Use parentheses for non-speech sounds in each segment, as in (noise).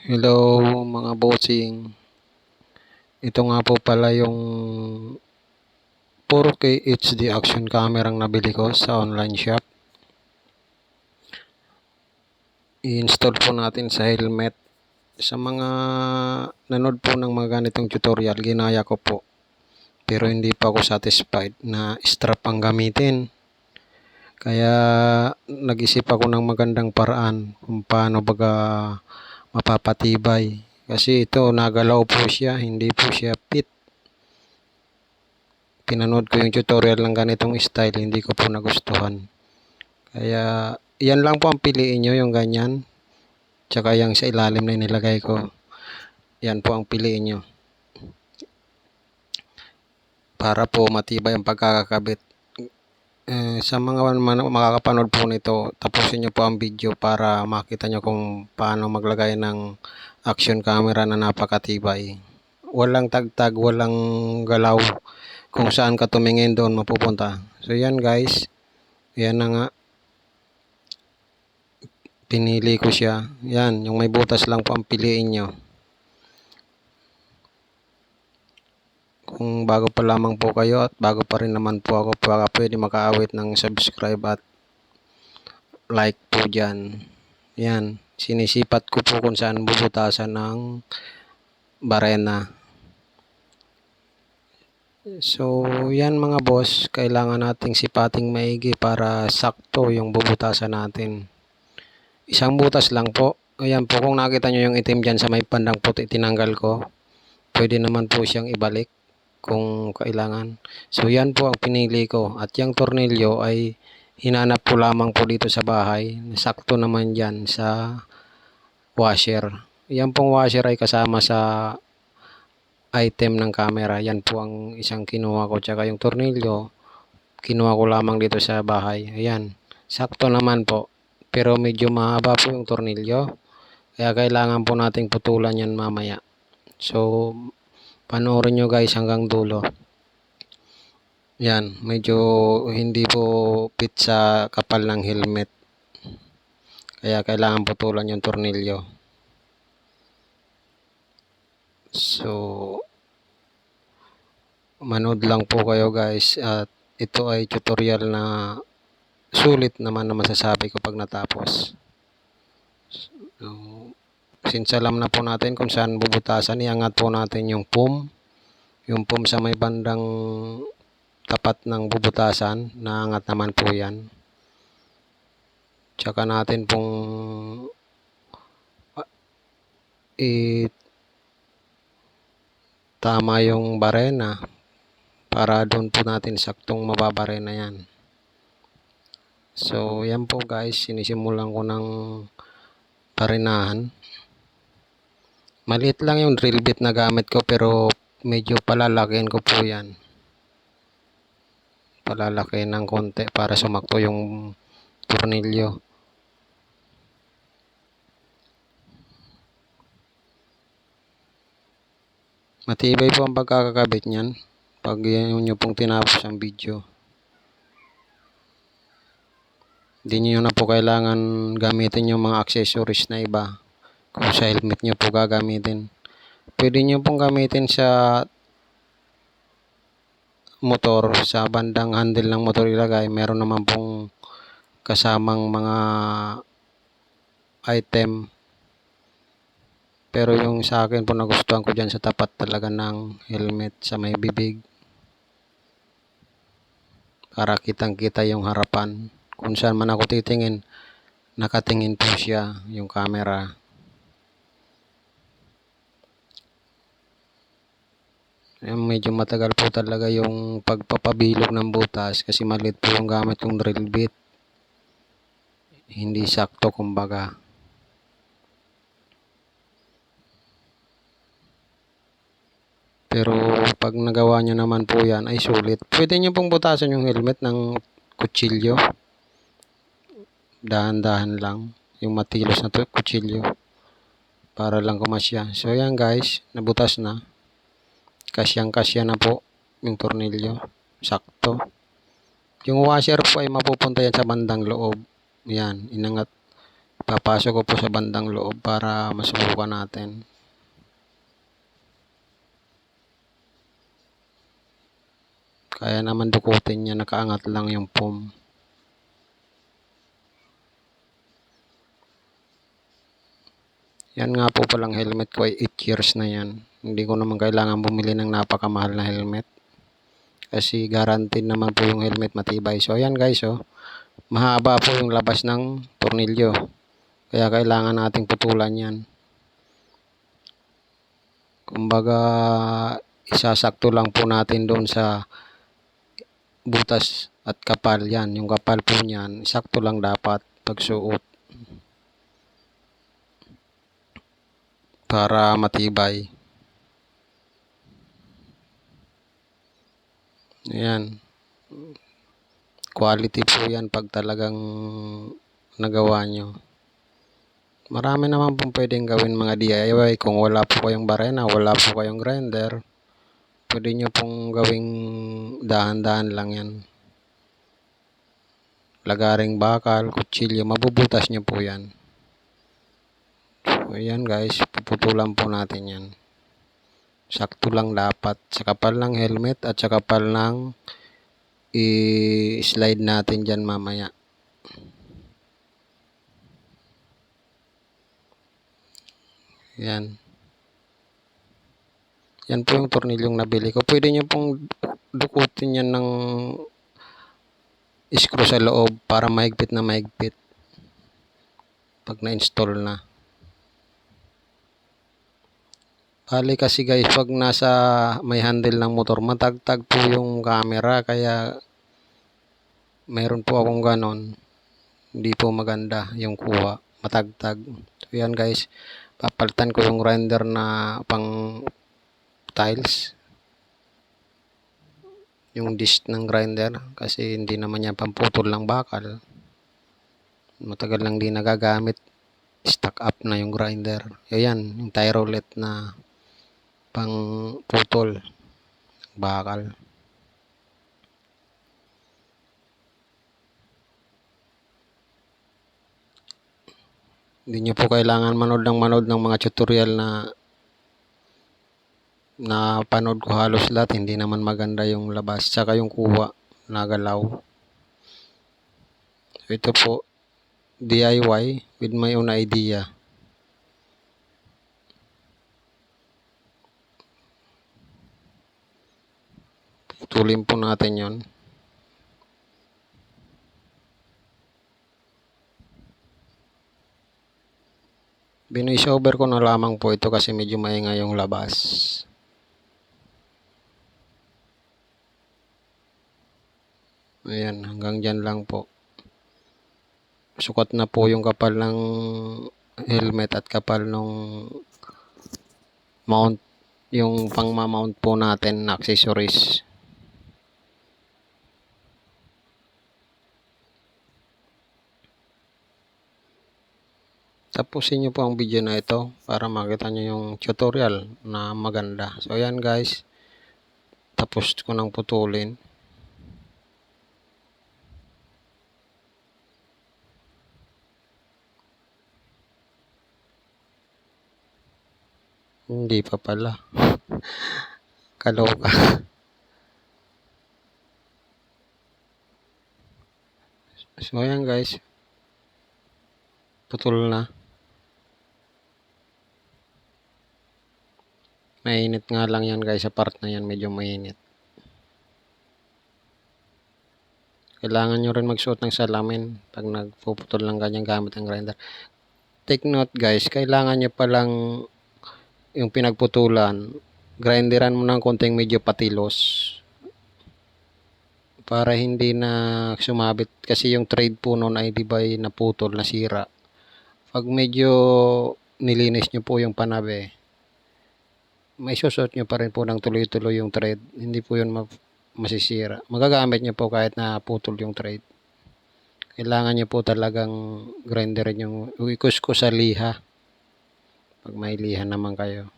Hello mga bossing. Ito nga po pala yung 4K HD action camera ang nabili ko sa online shop. I-install po natin sa helmet. Sa mga nanood po ng mga ganitong tutorial, ginaya ko po. Pero hindi pa ako satisfied na strap ang gamitin. Kaya nag-isip ako ng magandang paraan kung paano baga mapapatibay. Kasi ito, nagalaw po siya, hindi po siya fit. Pinanood ko yung tutorial ng ganitong style, hindi ko po nagustuhan. Kaya, yan lang po ang piliin nyo, yung ganyan. Tsaka yung sa ilalim na nilagay ko. Yan po ang piliin nyo. Para po matibay ang pagkakakabit. Eh, sa mga man- makakapanood po nito, tapusin nyo po ang video para makita nyo kung paano maglagay ng action camera na napakatibay. Walang tagtag, walang galaw. Kung saan ka tumingin doon mapupunta. So yan guys. Yan na nga. Pinili ko siya. Yan, yung may butas lang po ang piliin nyo. Kung bago pa lamang po kayo at bago pa rin naman po ako, baka pwede makaawit ng subscribe at like po dyan. Yan, sinisipat ko po kung saan bubutasan ng barena. So, yan mga boss, kailangan nating sipating maigi para sakto yung bubutasan natin. Isang butas lang po. Ayan po, kung nakita nyo yung itim dyan sa may pandang puti, tinanggal ko. Pwede naman po siyang ibalik kung kailangan. So, yan po ang pinili ko. At yung tornilyo ay hinanap ko lamang po dito sa bahay. Sakto naman dyan sa washer. Yan pong washer ay kasama sa item ng camera. Yan po ang isang kinuha ko. Tsaka yung tornilyo, kinuha ko lamang dito sa bahay. Ayan. Sakto naman po. Pero medyo mahaba po yung tornilyo. Kaya kailangan po nating putulan yan mamaya. So, panoorin nyo guys hanggang dulo. Yan, medyo hindi po fit sa kapal ng helmet. Kaya kailangan putulan yung tornilyo. So, manood lang po kayo guys at ito ay tutorial na sulit naman na masasabi ko pag natapos. So, since alam na po natin kung saan bubutasan, iangat po natin yung pum. Yung pum sa may bandang tapat ng bubutasan, naangat naman po yan. Tsaka natin pong uh, i tama yung barena para doon po natin saktong mababarena yan. So, yan po guys, sinisimulan ko ng parenahan. Maliit lang yung drill bit na gamit ko pero medyo palalakihin ko po yan. Palalakihin ng konti para sumakto yung tornilyo. Matibay po ang pagkakakabit niyan pag yun nyo pong tinapos ang video. Hindi nyo na po kailangan gamitin yung mga accessories na iba kung sa helmet nyo po gagamitin. Pwede nyo pong gamitin sa motor, sa bandang handle ng motor ilagay. Meron naman pong kasamang mga item. Pero yung sa akin po nagustuhan ko dyan sa tapat talaga ng helmet sa may bibig. Para kitang kita yung harapan. Kung saan man ako titingin, nakatingin po siya yung camera. Medyo matagal po talaga yung pagpapabilog ng butas kasi maliit po yung gamit yung drill bit. Hindi sakto kumbaga. Pero pag nagawa nyo naman po yan ay sulit. Pwede nyo pong butasan yung helmet ng kutsilyo. Dahan-dahan lang. Yung matilos na to, kutsilyo. Para lang kumasya. So yan guys, nabutas na. Kasyang-kasya na po yung tornilyo. Sakto. Yung washer po ay mapupunta yan sa bandang loob. Yan, inangat. Papasok ko po sa bandang loob para masubukan natin. Kaya naman dukutin niya, nakaangat lang yung foam. Yan nga po palang helmet ko ay 8 years na yan. Hindi ko naman kailangan bumili ng napakamahal na helmet. Kasi guaranteed naman po yung helmet matibay. So ayan guys oh. Mahaba po yung labas ng tornilyo. Kaya kailangan nating putulan yan. Kumbaga isasakto lang po natin doon sa butas at kapal yan. Yung kapal po niyan, sakto lang dapat pagsuot. Para matibay. Ayan. Quality po yan pag talagang nagawa nyo. Marami naman pong pwedeng gawin mga DIY. Kung wala po kayong barena, wala po kayong grinder, pwede nyo pong gawing dahan-dahan lang yan. Lagaring bakal, kutsilyo, mabubutas nyo po yan. So, ayan guys, puputulan po natin yan. Sakto lang dapat. Sa kapal ng helmet at sa kapal ng i-slide natin dyan mamaya. Yan. Yan po yung tornilyong nabili ko. Pwede nyo pong dukutin yan ng screw sa loob para mahigpit na mahigpit pag na-install na. Bali kasi guys, pag nasa may handle ng motor, matagtag po yung camera kaya mayroon po akong ganon. Hindi po maganda yung kuha. Matagtag. So yan guys, papalitan ko yung grinder na pang tiles. Yung disc ng grinder kasi hindi naman yan pamputol ng bakal. Matagal lang di nagagamit. Stuck up na yung grinder. Ayan, yung tie roulette na pang putol bakal. Hindi nyo po kailangan manood ng manood ng mga tutorial na na panood ko halos lahat. Hindi naman maganda yung labas. Tsaka yung kuha na galaw. Ito po, DIY with my own idea. Putulin po natin yon. Binoise over ko na lamang po ito kasi medyo maingay yung labas. Ayan, hanggang dyan lang po. Sukat na po yung kapal ng helmet at kapal ng mount, yung pang mount po natin na accessories. Tapusin nyo po ang video na ito para makita nyo yung tutorial na maganda. So, ayan guys. Tapos ko nang putulin. Hindi pa pala. (laughs) Kaloka. (laughs) So, ayan guys. Putol na. Mainit nga lang yan guys sa part na yan. Medyo mainit. Kailangan nyo rin magsuot ng salamin pag nagpuputol ng ganyang gamit ang grinder. Take note guys, kailangan nyo palang yung pinagputulan, grinderan mo ng konting medyo patilos para hindi na sumabit kasi yung trade po noon ay di ba naputol, nasira. Pag medyo nilinis nyo po yung panabe, may susot nyo pa rin po ng tuloy-tuloy yung thread. Hindi po yun masisira. Magagamit nyo po kahit na putol yung thread. Kailangan nyo po talagang grinderin yung ikus ko sa liha. Pag may liha naman kayo.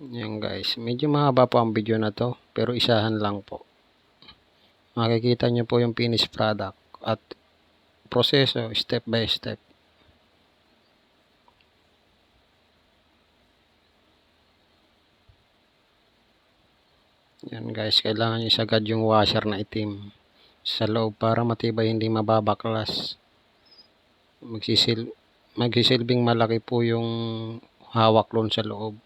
Yan guys, medyo mahaba po ang video na to, pero isahan lang po. Makikita nyo po yung finished product at proseso step by step. Yan guys, kailangan nyo isagad yung washer na itim sa loob para matibay hindi mababaklas. Magsisil magsisilbing malaki po yung hawak loon sa loob.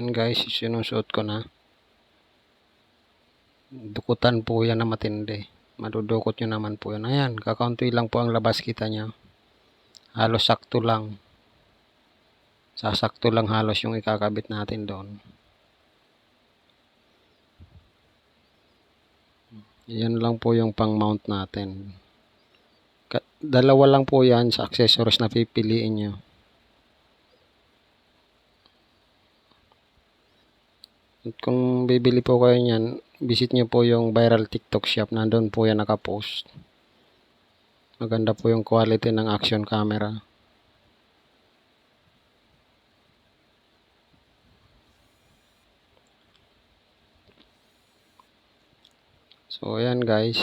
Ayan guys, sinusuot ko na. Dukutan po yan na matindi. Madudukot nyo naman po yan. Ayan, kakaunti lang po ang labas kita niya. Halos sakto lang. Sasakto lang halos yung ikakabit natin doon. Yan lang po yung pang mount natin. Dalawa lang po yan sa accessories na pipiliin nyo. At kung bibili po kayo niyan, visit nyo po yung viral TikTok shop. Nandun po yan nakapost. Maganda po yung quality ng action camera. So, ayan guys.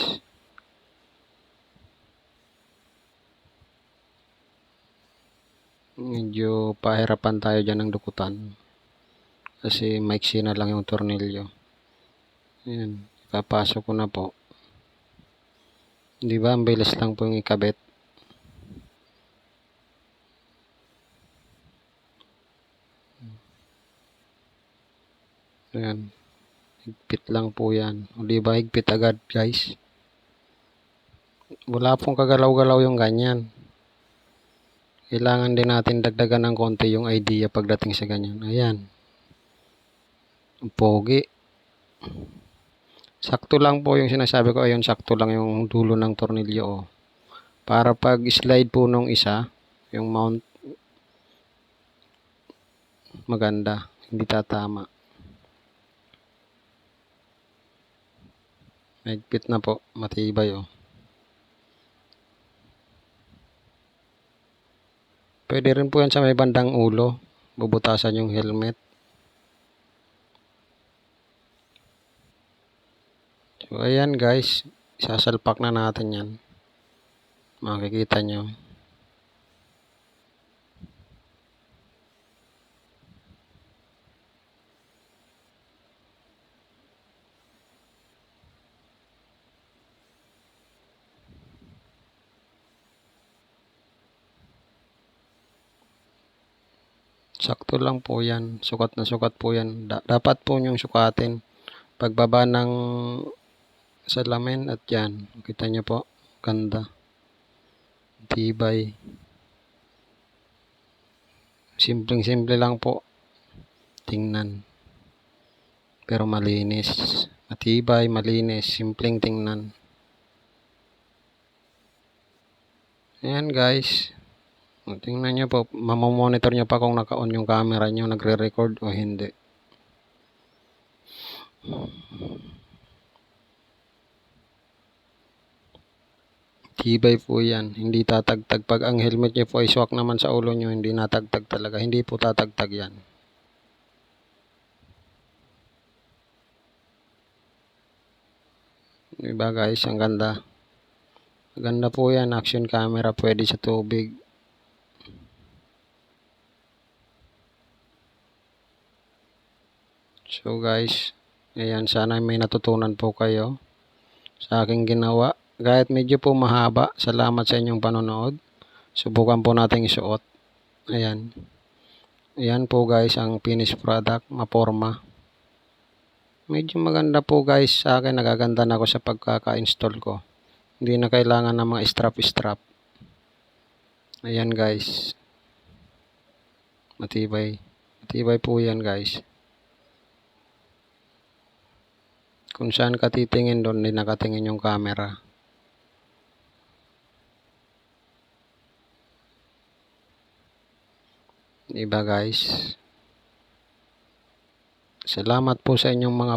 Medyo pahirapan tayo dyan ng dukutan kasi maiksi na lang yung tornilyo. Ayan papasok ko na po. Di ba ang bilis lang po yung ikabit? Ayan higpit lang po yan. O di ba higpit agad guys? Wala pong kagalaw-galaw yung ganyan. Kailangan din natin dagdagan ng konti yung idea pagdating sa ganyan. Ayan Pogi. Sakto lang po yung sinasabi ko. Ayun, sakto lang yung dulo ng tornilyo. Oh. Para pag slide po nung isa, yung mount, maganda. Hindi tatama. Mahigpit na po. Matibay oh. Pwede rin po yan sa may bandang ulo. Bubutasan yung helmet. So, ayan guys. Sasalpak na natin yan. Makikita nyo. Sakto lang po yan. Sukat na sukat po yan. Da dapat po nyong sukatin. Pagbaba ng salamin at yan. Kita nyo po. Ganda. Tibay. Simpleng-simple lang po. Tingnan. Pero malinis. Matibay, malinis. Simpleng tingnan. Ayan guys. Tingnan nyo po. Mamamonitor nyo pa kung naka-on yung camera nyo. Nagre-record o hindi. Tibay po yan. Hindi tatagtag. Pag ang helmet nyo po ay swak naman sa ulo nyo, hindi natagtag talaga. Hindi po tatagtag yan. Diba guys, ang ganda. Ganda po yan. Action camera. Pwede sa tubig. So guys, ayan, sana may natutunan po kayo sa aking ginawa. Kahit medyo po mahaba, salamat sa inyong panonood. Subukan po natin isuot. Ayan. Ayan po guys ang finished product, maporma. Medyo maganda po guys sa akin, nagaganda na ako sa pagkaka-install ko. Hindi na kailangan ng mga strap-strap. Ayan guys. Matibay. Matibay po yan guys. Kung saan ka titingin doon, hindi nakatingin yung camera. Iba guys. Salamat po sa inyong mga